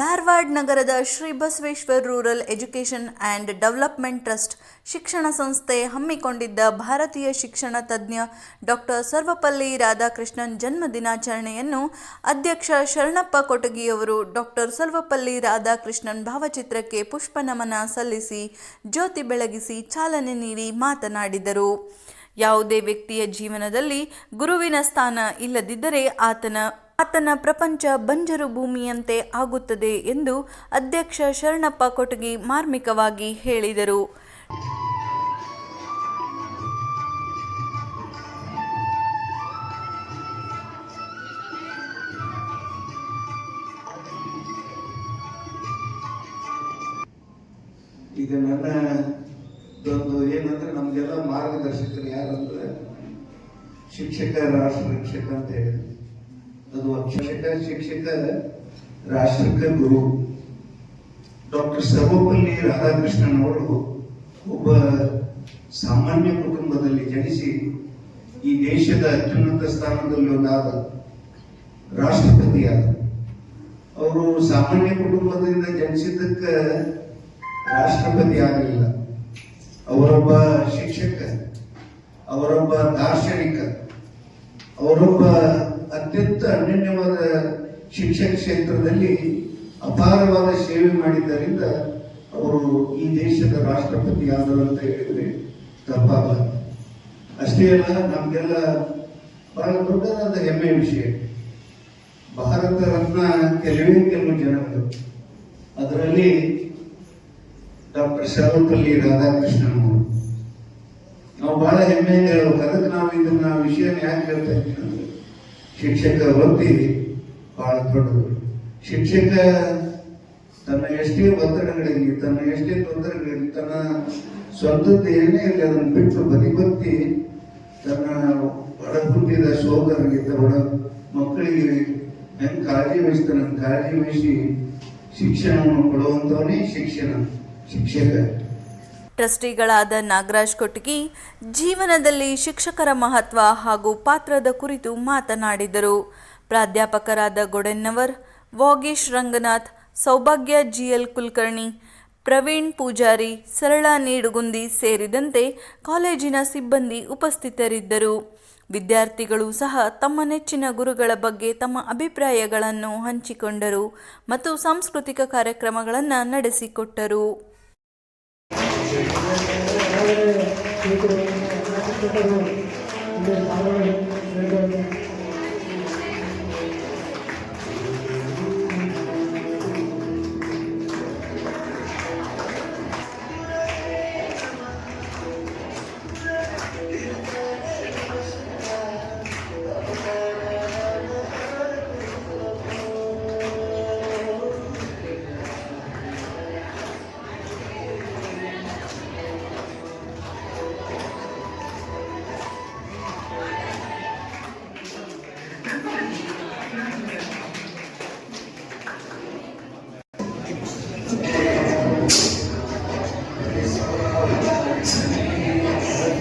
ಮುಳಬಾಡ್ ನಗರದ Shri Basaveshwar rural education and development trust ಶಿಕ್ಷಣ ಸಂಸ್ಥೆ ಹಮ್ಮಿಕೊಂಡಿದ್ದ ಭಾರತೀಯ ಶಿಕ್ಷಣ ತಜ್ಞ ಡಾಕ್ಟರ್ ಸರ್ವಪಲ್ಲಿ ರಾಧಾಕೃಷ್ಣನ್ ಜನ್ಮ ದಿನಾಚರಣೆಯನ್ನು ಅಧ್ಯಕ್ಷ ಶರಣಪ್ಪ ಕೊಟಗಿಯವರು ಡಾಕ್ಟರ್ ಸರ್ವಪಲ್ಲಿ ರಾಧಾಕೃಷ್ಣನ್ ಭಾವಚಿತ್ರಕ್ಕೆ ಪುಷ್ಪ ನಮನ ಸಲ್ಲಿಸಿ, ಜ್ಯೋತಿ ಬೆಳಗಿಸಿ ಚಾಲನೆ ನೀಡಿ ಮಾತನಾಡಿದರು. ಯಾವುದೇ ವ್ಯಕ್ತಿಯ ಜೀವನದಲ್ಲಿ ಗುರುವಿನ ಸ್ಥಾನ ಇಲ್ಲದಿದ್ದರೆ ಆತನ ಆತನ ಪ್ರಪಂಚ ಬಂಜರು ಭೂಮಿಯಂತೆ ಆಗುತ್ತದೆ ಎಂದು ಅಧ್ಯಕ್ಷ ಶರಣಪ್ಪ ಕೊಟಗಿ ಮಾರ್ಮಿಕವಾಗಿ ಹೇಳಿದರು. ಈಗ ನನ್ನ ಏನಂದ್ರೆ ನಮ್ಗೆಲ್ಲ ಮಾರ್ಗದರ್ಶಕರು ಯಾರಂದ್ರೆ ಶಿಕ್ಷಕ, ರಾಷ್ಟ್ರ ಶಿಕ್ಷಕ ಅಂತ ಹೇಳಿದ್ರು. ಅದು ಶಿಕ್ಷಕ ಶಿಕ್ಷಕ ರಾಷ್ಟ್ರಕ್ಕೆ ಗುರು. ಡಾಕ್ಟರ್ ಸರ್ವಪಲ್ಲಿ ರಾಧಾಕೃಷ್ಣನ್ ಅವರು ಒಬ್ಬ ಸಾಮಾನ್ಯ ಕುಟುಂಬದಲ್ಲಿ ಜನಿಸಿ ಈ ದೇಶದ ಅತ್ಯುನ್ನತ ಸ್ಥಾನದಲ್ಲಿ ಒಂದಾದ ರಾಷ್ಟ್ರಪತಿಯಾದ. ಅವರು ಸಾಮಾನ್ಯ ಕುಟುಂಬದಿಂದ ಜನಿಸಿದ್ದಕ್ಕೆ ರಾಷ್ಟ್ರಪತಿ ಆಗಲಿಲ್ಲ. ಅವರೊಬ್ಬ ಶಿಕ್ಷಕ, ಅವರೊಬ್ಬ ದಾರ್ಶನಿಕ, ಅವರೊಬ್ಬ ಅತ್ಯಂತ ಅನನ್ಯವಾದ ಶಿಕ್ಷಣ ಕ್ಷೇತ್ರದಲ್ಲಿ ಅಪಾರವಾದ ಸೇವೆ ಮಾಡಿದ್ದರಿಂದ ಅವರು ಈ ದೇಶದ ರಾಷ್ಟ್ರಪತಿ ಆದರು ಅಂತ ಹೇಳಿದ್ರೆ ತಪ್ಪಾಗಲ್ಲ. ಅಷ್ಟೇ ಅಲ್ಲ, ನಮಗೆಲ್ಲ ಬಹಳ ದೊಡ್ಡದಾದ ಹೆಮ್ಮೆಯ ವಿಷಯ. ಭಾರತ ರತ್ನ ಕೆಲವೇ ಕೆಲವು ಜನಗಳು ಅದರಲ್ಲಿ ಡಾಕ್ಟರ್ ಸರ್ವಪಲ್ಲಿ ರಾಧಾಕೃಷ್ಣನ್ ಅವರು. ನಾವು ಬಹಳ ಹೆಮ್ಮೆಯಿಂದ ಹೇಳ್ಬೇಕು. ಅದಕ್ಕೆ ನಾವು ಇದನ್ನ ವಿಷಯನ ಯಾಕೆ ಹೇಳ್ತಾ ಇದ್ದೀವಿ ಶಿಕ್ಷಕ ವೃತ್ತಿ ಬಹಳ ದೊಡ್ಡದು. ಶಿಕ್ಷಕ ತನ್ನ ಎಷ್ಟೇ ಒತ್ತಡಗಳಿರಲಿ ತನ್ನ ಎಷ್ಟೇ ತೊಂದರೆಗಳಿರಲಿ ತನ್ನ ಸ್ವಂತದ್ದು ಏನೇ ಇರಲಿ ಅದನ್ನು ಬಿಟ್ಟು ಬದಿಗೊತ್ತಿ ತನ್ನ ಒಡ ಹುಟ್ಟಿದ ಸೋದರಿಗೆ ಒಡ ಮಕ್ಕಳಿಗೆ ಹೆಂಗೆ ಕಾಳಜಿ ವಹಿಸ್ತಾನೆ ಕಾಳಜಿ ವಹಿಸಿ ಶಿಕ್ಷಣವನ್ನು ಕೊಡುವಂತವನೇ ಶಿಕ್ಷಣ, ಶಿಕ್ಷಕ. ಟ್ರಸ್ಟಿಗಳಾದ ನಾಗರಾಜ್ ಕೊಟಗಿ ಜೀವನದಲ್ಲಿ ಶಿಕ್ಷಕರ ಮಹತ್ವ ಹಾಗೂ ಪಾತ್ರದ ಕುರಿತು ಮಾತನಾಡಿದರು. ಪ್ರಾಧ್ಯಾಪಕರಾದ ಗೊಡೆನ್ನವರ್, ವಾಗೀಶ್ ರಂಗನಾಥ್, ಸೌಭಾಗ್ಯ ಜಿಎಲ್ ಕುಲಕರ್ಣಿ, ಪ್ರವೀಣ್ ಪೂಜಾರಿ, ಸರಳಾ ನೀಡುಗುಂದಿ ಸೇರಿದಂತೆ ಕಾಲೇಜಿನ ಸಿಬ್ಬಂದಿ ಉಪಸ್ಥಿತರಿದ್ದರು. ವಿದ್ಯಾರ್ಥಿಗಳು ಸಹ ತಮ್ಮ ನೆಚ್ಚಿನ ಗುರುಗಳ ಬಗ್ಗೆ ತಮ್ಮ ಅಭಿಪ್ರಾಯಗಳನ್ನು ಹಂಚಿಕೊಂಡರು ಮತ್ತು ಸಾಂಸ್ಕೃತಿಕ ಕಾರ್ಯಕ್ರಮಗಳನ್ನು ನಡೆಸಿಕೊಟ್ಟರು. మీకు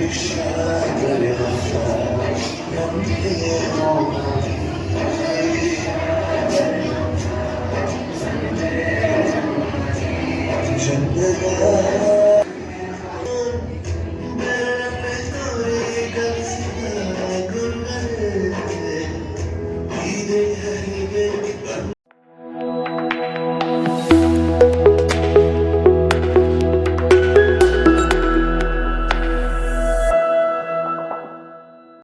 Krishna Hare Rama Hare